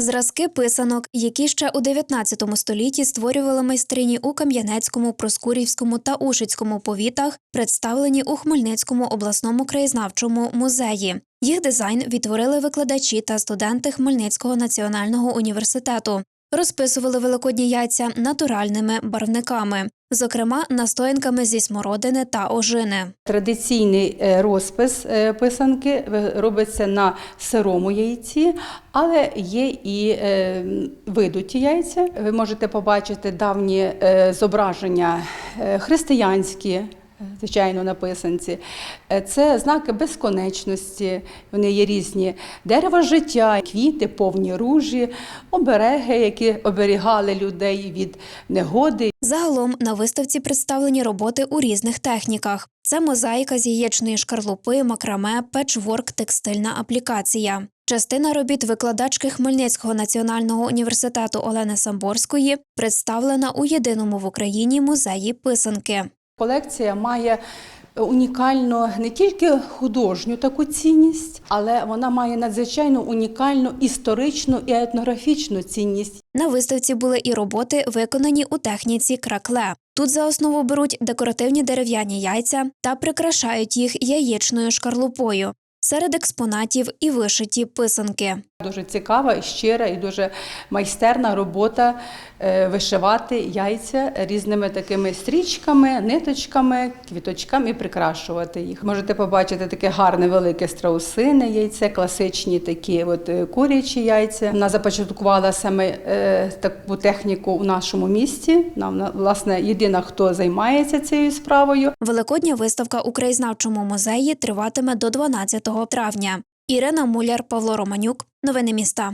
Зразки писанок, які ще у 19 столітті створювали майстрині у Кам'янецькому, Проскурівському та Ушицькому повітах, представлені у Хмельницькому обласному краєзнавчому музеї. Їх дизайн відтворили викладачі та студенти Хмельницького національного університету. Розписували великодні яйця натуральними барвниками, зокрема настоянками зі смородини та ожини. Традиційний е, розпис е, писанки е, робиться на сирому яйці, але є і видуті яйця. Ви можете побачити давні зображення християнські. Е, Звичайно, на писанці. Е, Це знаки безконечності, вони є різні. Дерево життя, квіти, повні ружі, обереги, які оберігали людей від негоди, Загалом на виставці представлені роботи у різних техніках: це мозаїка з яєчної шкарлупи, макраме, печворк, текстильна аплікація. Частина робіт викладачки Хмельницького національного університету Олени Самборської представлена у єдиному в Україні музеї писанки. Колекція має унікальну не тільки художню таку цінність, але вона має надзвичайно унікальну історичну і етнографічну цінність. На виставці були і роботи, виконані у техніці кракле. Тут за основу беруть декоративні дерев'яні яйця та прикрашають їх яєчною шкарлупою. Серед експонатів і вишиті писанки. Дуже цікава, і щира і дуже майстерна робота е, вишивати яйця різними такими стрічками, ниточками, квіточками і прикрашувати їх. Можете побачити таке гарне велике страусине яйце, класичні такі от е, курячі яйця. Вона започаткувала саме е, таку техніку у нашому місті. Вона, власне, єдина, хто займається цією справою. Великодня виставка у краєзнавчому музеї триватиме до 12 травня. Ірина Муляр, Павло Романюк. Новини міста.